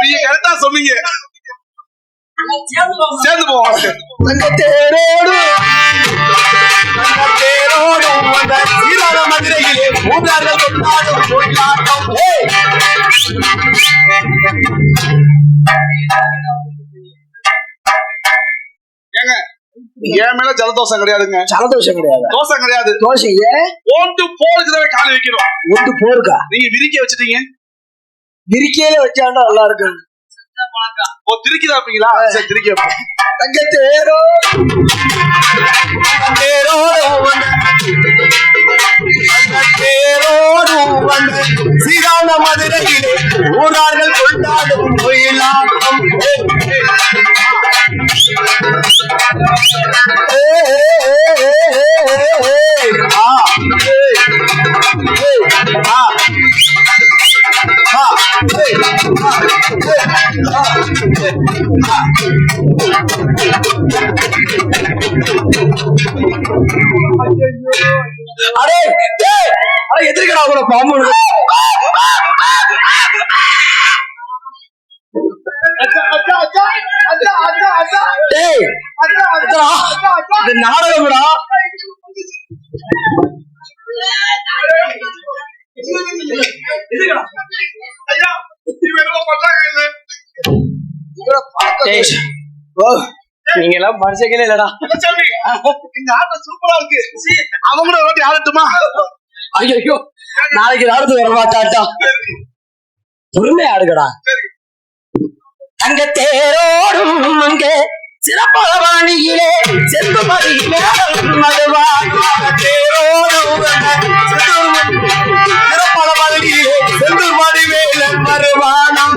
நீங்க கரெக்டா சொன்னீங்க. சேர்ந்து போவோம் அந்த தேரோடு அந்த தேரோடு வந்த சீரான மதுரையிலே மூன்றார்கள் கொண்டாடும் கொண்டாட்டம்! ஏங்க என் மேல ஜலதோஷம் கிடையாதுங்க. ஜலதோஷம் கிடையாது. தோசை கிடையாது. தோஷம் ஏன்? ஓட்டு போருக்கு தான் கால் வைக்கிறோம். ஒட்டு போருக்கா? நீங்க விரிக்க வச்சுட்டீங்க. விரிக்கையில வச்சாண்டா நல்லா இருக்கு ஓ திருக்கி தான் வைப்பீங்களா சரி திருக்கி வைப்போம் தங்க தேரோ தேரோடு வந்த சீரான மதுரையிலே ஊரார்கள் கொண்டாடும் ஆ, ஏ, அடே அட எதிர்க்கடா கூட பாம்பு நாடகம்டா. நீங்க எல்லாம் மனுஷங்களே இல்லடா. இந்த ஆட்டம் சூப்பரா இருக்கு. சீ, அவங்க கூட ஒரு வாட்டி ஆடட்டுமா? ஐயோ நாளைக்கு நாடு வர மாட்டாட்டா பொறுமை ஆடுகடா தங்க தேரோடும் அங்கே சிறப்பாக வாணியிலே செல்லுமதி மதுவா தேரோடும் சிறப்பாக வாணியிலே மறுவானம்.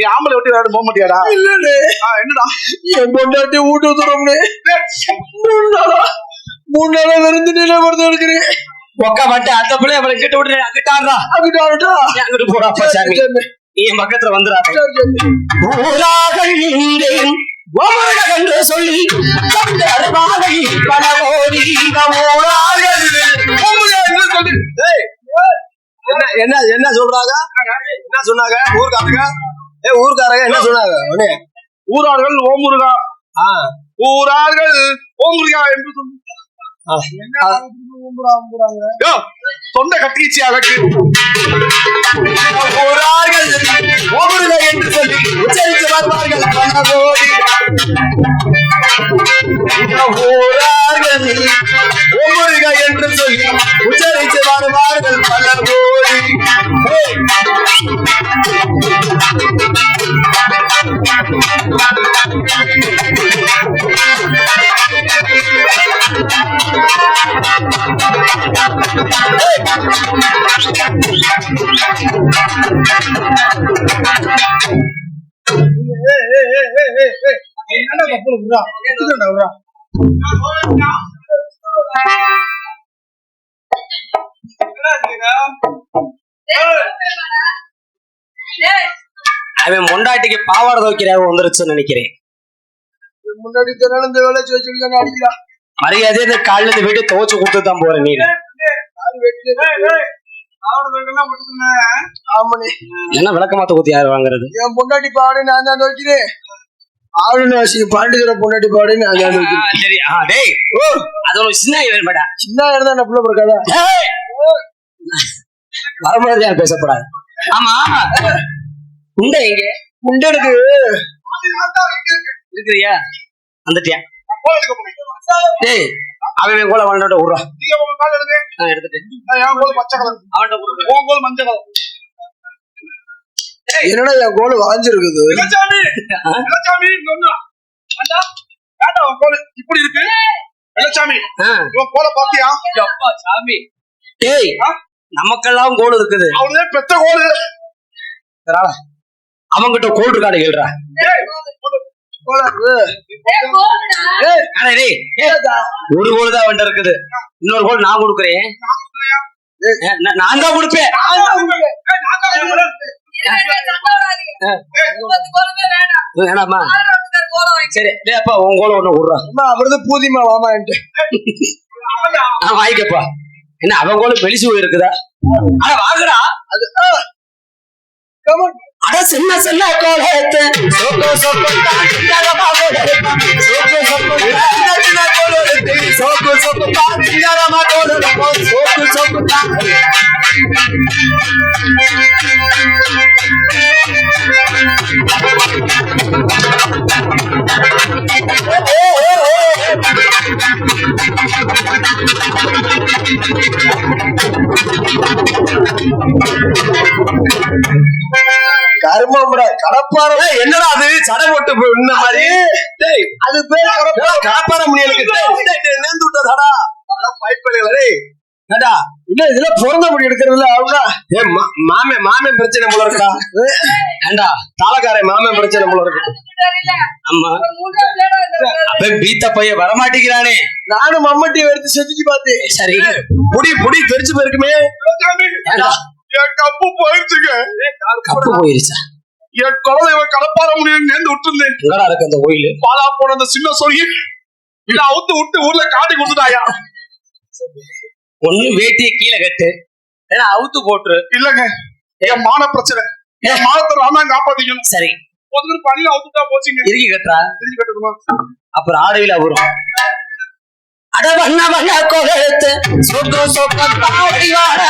நீ ஆம்பளை விட்டு விளையாட போக மாட்டியாடா? இல்லடே ஆ, என்னடா? என் பொண்டாட்டி வீட்டு வந்துடும்னே மூணு நாளா மூணு நாளா விருந்து நிலைப்படுத்த எடுக்கிறேன் ஒக்க மாட்டேன் அந்த பிள்ளை அவளை கிட்ட விட்டு அங்கிட்டாடுறா அங்கிட்டாடா அங்கிட்டு போடா சாமி. நீ என் பக்கத்துல வந்துடா ஊராகள் இங்கேயும் ஓமரக என்று சொல்லி தந்த அருவாகை பல கோடி இந்த ஊரார்கள் ஓமரக என்று சொல்லி? ஏய், என்ன என்ன என்ன சொல்றாங்க? என்ன சொன்னாங்க? ஊர்க்காரங்க ஏ ஊர்க்காரங்க என்ன சொன்னாங்க? உடனே ஊரார்கள் ஓமுருகா. ஊரார்கள் ஓமுருகா என்று தொண்டை கட்டிச்சு அழகு ஊரார்கள் ஓமுருக என்று சொல்லி உச்சரித்து வருவார்கள். பல கோடி இந்த ஊரார்கள் ஓமுருக என்று சொல்லி உச்சரித்து வருவார்கள். பல என்னடா விடுறா டேய், அவன் மொண்டாட்டிக்கு பாவாடை துவைக்கிறாக வந்துருச்சுன்னு நினைக்கிறேன். முன்னாடி தினம் இந்த வேலை வச்சுருக்காங்க அடிக்கிறா மரியாதை இந்த காலில் இருந்து வீட்டு துவைச்சு கொடுத்து தான் போறேன் நீ. என்ன விளக்க மாத்த ஊத்தி யார் வாங்குறது? என் பொண்டாட்டி பாடு நான் தான் வைக்கிறேன் ஆளுநாசி பாண்டிதர பொண்டாட்டி பாடு நான் தான் வைக்கிறேன் சரி. ஆ டேய். ஓ அது ஒரு சின்ன வேணுமாடா. சின்ன இருந்தா நான் பிள்ளை பிறக்காதா? வரமாதிரி யார் பேசப்படாது. ஆமா உண்டை எங்க முண்டனுக்கு இருக்கிறியா? வந்துட்டியா? டேய் அவன் கோல வாழ்ந்தோட விடுறா நான் எடுத்துட்டேன் அவன்கிட்ட கொடுக்குறேன் மஞ்சள் கலர். என்னடா என் கோல் வாஞ்சிருக்குது? கோல் இப்படி இருக்கு? இளச்சாமி இவன் கோல பாத்தியா? சாமி? டேய் நமக்கெல்லாம் கோல் இருக்குது. அவனே பெத்த கோடு அதனால அவங்கிட்ட கோல் இருக்காடு கேள்றா ஒரு கோல் தான் அவன்கிட்ட இருக்குது. இன்னொரு கோல் நான் கொடுக்குறேன். நான் தான் கொடுப்பேன். கோலமே வேணாம். கோலம். சரி டேய் அப்பா உன் கோல ஒண்ணு விடுறா அப்புறம் பூதிமா நான் வாங்கிக்கப்பா. என்ன அவன் கோல வெளிச்சு போயிருக்குதா? அட வாங்குடா அது. Come on. அட சின்ன சின்ன கோலத்து சோக்கு சோக்கு தான் சின்னதமா கோலத்து. சோக்கு சோக்கு தான் சின்ன சின்ன கோலத்து. சோக்கு சோக்கு தான் சின்னதமா கருமம்டா கடப்பாறை ஏய், என்னடா அது? சடை போட்டு இந்த மாதிரி. டேய், அது பேர் கடப்பாரை முடியலுக்கு நேர்ந்து விட்டதாடா. பைப்பலைகளே ஏண்டா இல்ல இதுல பிறந்த முடி எடுக்கிறதுல அவங்க ஏ மாமே மாமே பிரச்சனை போல இருக்கா? ஏண்டா தாளக்காரன் மாமே பிரச்சனை போல இருக்கு. ஆமா. அப்ப பீத்த பையன் வரமாட்டேங்கிறானே நானும் மம்மட்டி எடுத்து செதுக்கி பார்த்தேன் சரி புடி புடி தெரிச்சு போயிருக்குமே. என் கப்பு போயிடுச்சுங்க கப்பு போயிருச்சா? என் குழந்தை கடப்பார முடியும் நேர்ந்து விட்டுருந்தேன். எங்கடா இருக்கு அந்த கோயில்? பாலா போன அந்த சின்ன சொல்லி இல்ல அவுத்து விட்டு ஊர்ல காட்டி கொடுத்துட்டாயா? ஒண்ணு வேட்டிய கீழே கட்டு. ஏன்னா அவுத்து போட்டுரு. இல்லங்க என் மான பிரச்சனை. என் மானத்தை நான் தான் காப்பாத்திக்கணும். சரி. ஒரு பள்ளியில அவுத்துட்டா போச்சுங்க. இறுக்கி கட்டுறா? திரும்பி கட்டணுமா அப்புறம் ஆடையில வரும் அட வண்ண வண்ண கோலத்து சொக்க சொக்க தாடி வாட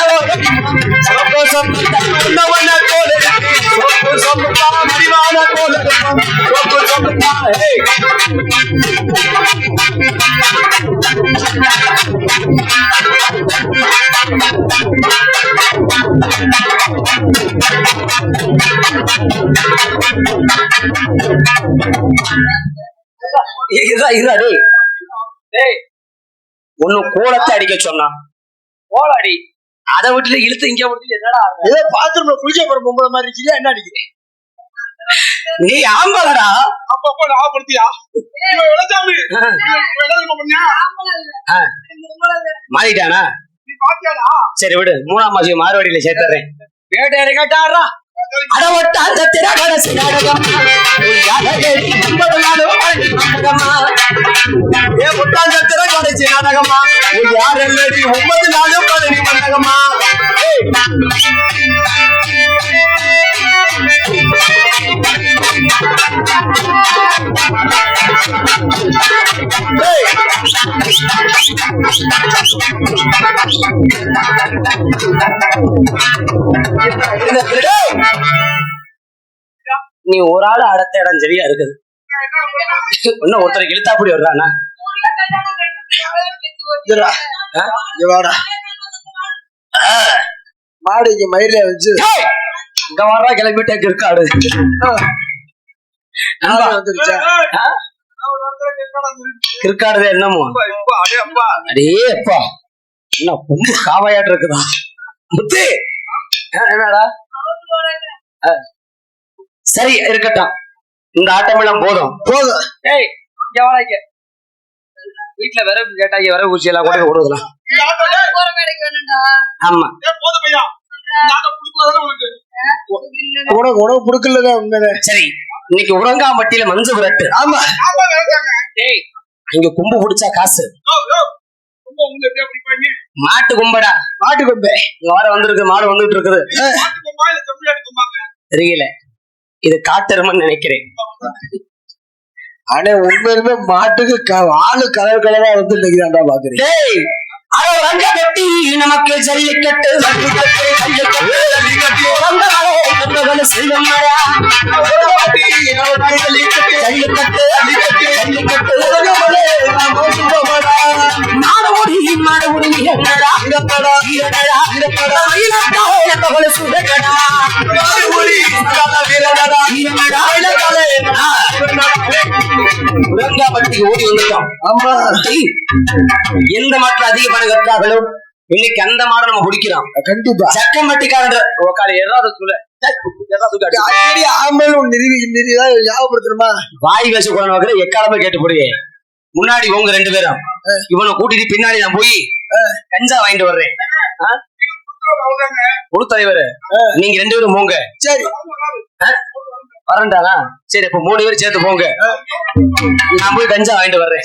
சொக்க சொக்க வண்ண வண்ண கோலத்து சொக்க சொக்க தாடி வாட கோலத்து சொக்க சொக்க தாடி இதா இதா டேய் டேய் ஒண்ணு கோலத்தை அடிக்க சொன்னான் கோல அடி அதை விட்டுட்டு இழுத்து இங்க விட்டுட்டு என்னடா? ஏதோ பாத்ரூம்ல குளிச்ச போற பொம்பளை மாதிரி இருக்கியா என்ன அடிக்கிறேன் நீ ஆம்பளடா. ஆ, இந்த பொம்பளை இல்ல. மாறிட்டானா? சரி விடு மூணாம் மாசம் மாறுவாடியில சேர்த்துறேன். கேட்டாரு கேட்டாரா அடவட்ட அந்த திரகடசி நாடகம் நாடகமா? ஏ முட்டாந்த திரகடசி நாடகமா? யார் என்னடி ஒன்பது நாளும் பழனி மண்டகமா? நீ ஒரு ஆள் அடுத்த இடம் சரியா இருக்குது. இன்னும் ஒருத்தர் இழுத்தாப்படி வர்றானா? மாடு இங்க மயில வச்சு. இங்க வர்றா கிளம்பிட்டே இருக்காடு. கிற்காடுது என்னமோ? அடே அப்பா. என்ன ரொம்ப காவாயாட்டு இருக்குதா? முத்து! என்னடா. சரி இருக்கட்டும். இந்த ஆட்டமெல்லாம் போதும். போதும். ஏய் இங்க வீட்டுல விறகு கேட்டா இங்க விறகு ஊசி எல்லாம் கூட வேணும்டா. ஆமா. உனக்கு? கொடுக்கலதான் உண்மைதான் சரி. இன்னைக்கு உறங்காமட்டியில மஞ்சள் புரட்டு ஆமா. இங்க கும்பு பிடிச்சா காசு. மாட்டு கும்படா. மாட்டு கொம்பே. இங்க வர வந்திருக்கு மாடு வந்துட்டு இருக்குது. தெரியல. இது காட்டெருமன்னு நினைக்கிறேன். ஆனா உண்மையிலுமே மாட்டுக்கு ஆளு கலர் கலரா வந்து இன்னைக்குதான்டா பாக்குறேன். டேய் அட ரங்க கட்டி நமக்கு ஜல்லிக்கட்டு ஜல்லிக்கட்டு ஜல்லிக்கட்டு இரடா இரடா உரங்காபட்டி ஓடி வந்துட்டோம். ஆமா. எந்த மக்கள் அதிக பணம் கட்டார்களோ இன்னைக்கு அந்த மாடை நம்ம பிடிக்கிறோம் கண்டிப்பா. சக்கம்பட்டிக்காரன்ற உக்கால ஏதாவது சொல்ல ஏதாவது ஞாபகப்படுத்தணுமா? வாய் பேச நோக்கிற எக்காலமே கேட்டு போடுவே முன்னாடி உங்க ரெண்டு பேரும். இவனை கூட்டிட்டு பின்னாடி நான் போய் கஞ்சா வாங்கிட்டு வர்றேன்? குழு தலைவர் நீங்க ரெண்டு பேரும் போங்க. சரி. வரண்டானா சரி அப்ப மூணு பேரும் சேர்த்து போங்க. நான் போய் கஞ்சா வாங்கிட்டு வர்றேன்.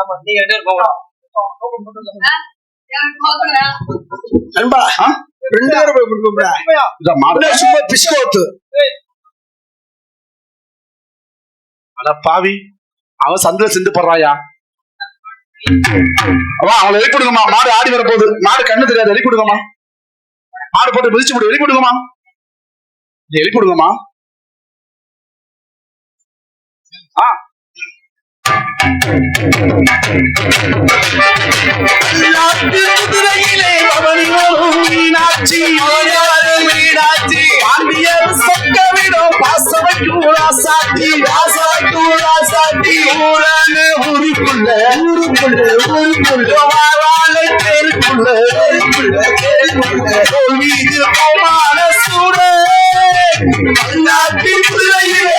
ஆமா நீங்க ரெண்டு பேரும் போகணும் நண்பா ரெண்டு பேரும் போய் கொடுப்பா இதான் மாடு சும்மா பிஸ்கோத்து. அட பாவி அவன் சந்தில சிந்து படுறாயா? அவன் அவளை வெளி கொடுங்கம்மா. மாடு ஆடி வர போகுது மாடு கண்ணு தெரியாது. வெளி கொடுங்கம்மா. மாடு போட்டு மிதிச்சு போடு. வெளி கொடுங்கம்மா. வெளி கொடுங்கம்மா. ஆ. குதிரையிலே பவனி வரும் மீனாட்சி மீனாட்சி பாண்டியர் சொக்க விடும் பாசவைக்கும் ராசாத்தி ராசாக்கும் ராசாத்தி ஊருக்குள்ள ஊருக்குள்ள ஊருக்குள்ள வாழ தேருக்குள்ள தேருக்குள்ள தேருக்குள்ள மீது கோமான சூட குதிரையிலே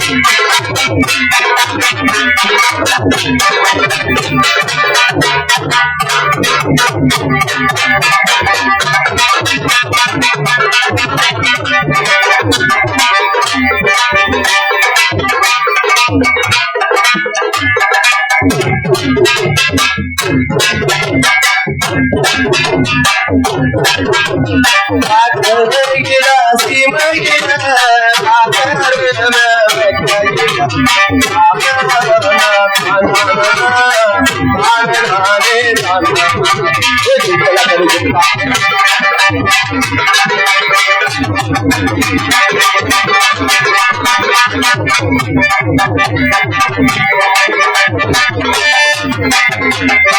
Thank you. Thank you.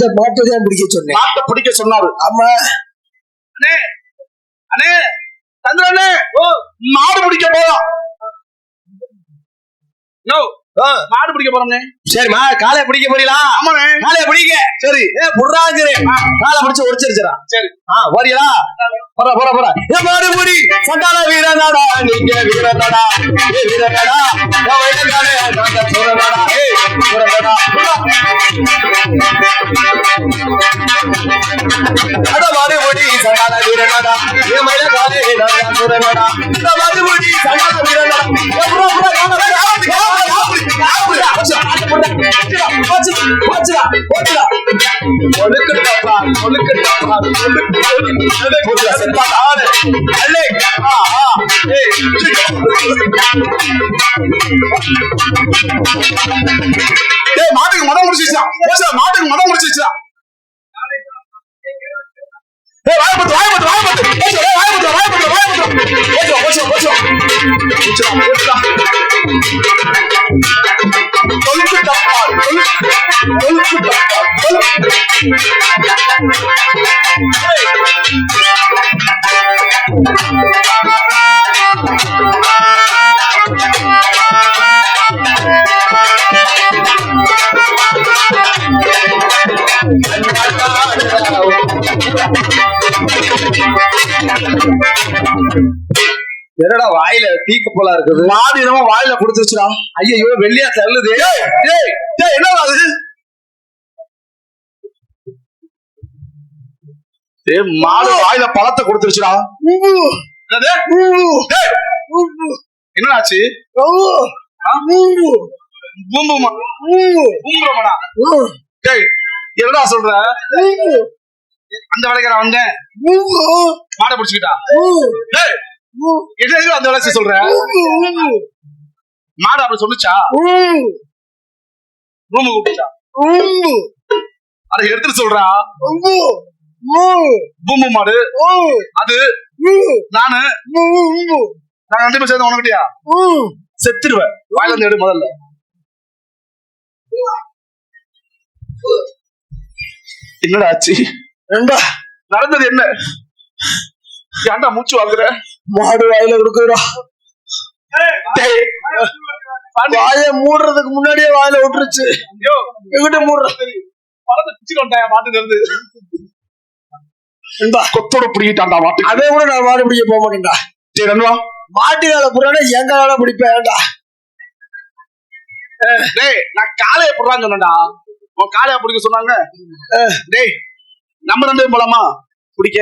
இந்த மாட்டை தான் பிடிக்க சொன்னேன். மாட்டை பிடிக்க சொன்னாரு. ஆமா. அண்ணே அண்ணே சந்திரனே ஓ மாடு பிடிக்க போறோம். யோ மாடு பிடிக்க போறோம்னே. சரிம்மா காலைய பிடிக்க போறீங்களா? ஆமாண்ணே. காலைய பிடிக்க சரி. ஏ புடுறாங்கிறேன் காலை பிடிச்சு ஒடிச்சிருச்சுடா. சரி. ஆ ஓரியலா போற போற போற. ஏ மாடு முடி. சண்டால வீரனாடா. நீங்க வீரனாடா. ஏ வீரனாடா. நான் வயலுக்காரே நான் சூரனாடா ஏய் சூரனாடா அட மாடு சண்டால வீரனாடா. ஏ மயிலக்காரே நான் சூரனாடா அட மாடு சண்டால வீரனாடா. ஏ புறா புறா காண மாட்டுக்கு மதம் முடிச்சிச்சா மாட்டுக்கு மதம் முடிச்சிச்சா வாய் பத்து வாய் பத்து வாய் பத்து போச்சு போச்சு போச்சுடா, போச்சுடா. கொழுப்பு டப்பா, கொழுப்பு, கொழுப்பு டப்பா, கொழுப்பு. என்னடா வாயில தீக்கு போல இருக்குது? மாடு என்னமோ வாயில குடுத்துருச்சுடா ஐயோ வெள்ளியா தள்ளுது. டேய் டேய் டேய் என்ன ஏய் மாடு வாயில பழத்தை கொடுத்துருச்சுடா. டேய் என்னடா சொல்ற? அந்த வேலைக்கு நான் வந்தேன் மாடை பிடிச்சுக்கிட்டா என்ன அந்த வேலை செய்ய சொல்ற? மாடு அப்படி சொல்லுச்சா? ரூமுக்கு கூப்பிட்டா அதை எடுத்துட்டு சொல்றா? பூம்பு மாடு. அது நானு நான் ரெண்டு பேர் சேர்ந்து உனக்கிட்டியா? செத்துருவேன். வாயில இருந்து எடு முதல்ல. என்னடா ஆச்சு? நடந்தது என்ன? ஏன்டா மூச்சு வாங்குற? மாடு வாயில கொடுக்குறா வாய மூடுறதுக்கு முன்னாடியே வாயில விட்டுருச்சு. எங்கிட்ட மூடுற? நண்பா கொத்தோட பிடிக்கிட்டான்டா மாட்டு அதே கூட நான் மாடு பிடிக்க போக மாட்டேன்டா. சரி நண்பா மாட்டுக்கால புறானே எங்க வேலை பிடிப்பேன்டா டேய் நான் காளைய போடுறான்னு சொன்னேன்டா. உன் காளைய பிடிக்க சொன்னாங்க. டேய் நம்ம ரெண்டு போலாமா? பிடிக்க.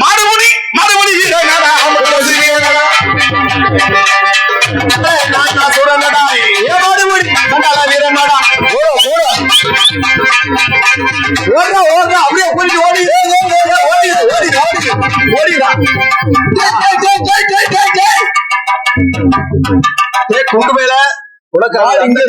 மறுபடி மறுபடி அப்படியே ஓடி ஓடி ஓடி ஓடி ஓடி ஓடிடா உனக்கு இங்கே